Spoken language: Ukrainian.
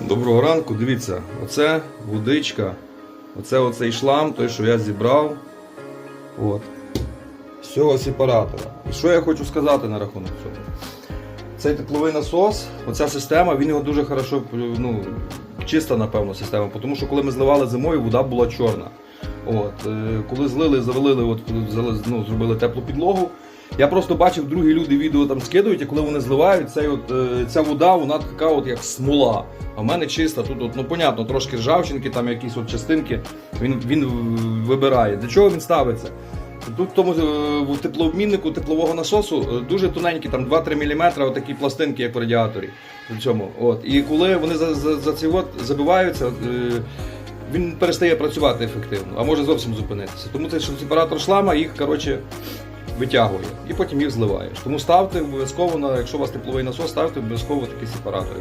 Доброго ранку. Дивіться, оце водичка, оце оцей шлам, той, що я зібрав. От. З цього сепаратора. І що я хочу сказати на рахунок цього? Цей тепловий насос, оця система, він його дуже хорошо, ну, чиста, напевно, система, тому що коли ми зливали зимою, вода була чорна. От, е, коли злили, завалили, от, ну, зробили теплу підлогу. Я просто бачив, другі люди відео там скидують, і коли вони зливають, цей от, е, ця вода, вона така от як смола. А в мене чиста, тут, от, ну понятно, трошки ржавчинки, там якісь от частинки, він, він вибирає. Для чого він ставиться? Тут в тому е, в теплообміннику теплового насосу дуже тоненькі, там 2-3 мм, отакі пластинки, як в радіаторі. В цьому. От. І коли вони за, за, за ці от забиваються, е, він перестає працювати ефективно, а може зовсім зупинитися. Тому цей сепаратор шлама їх коротше, витягує і потім їх зливаєш. Тому ставте обов'язково, якщо у вас тепловий насос, ставте обов'язково такі сепаратори.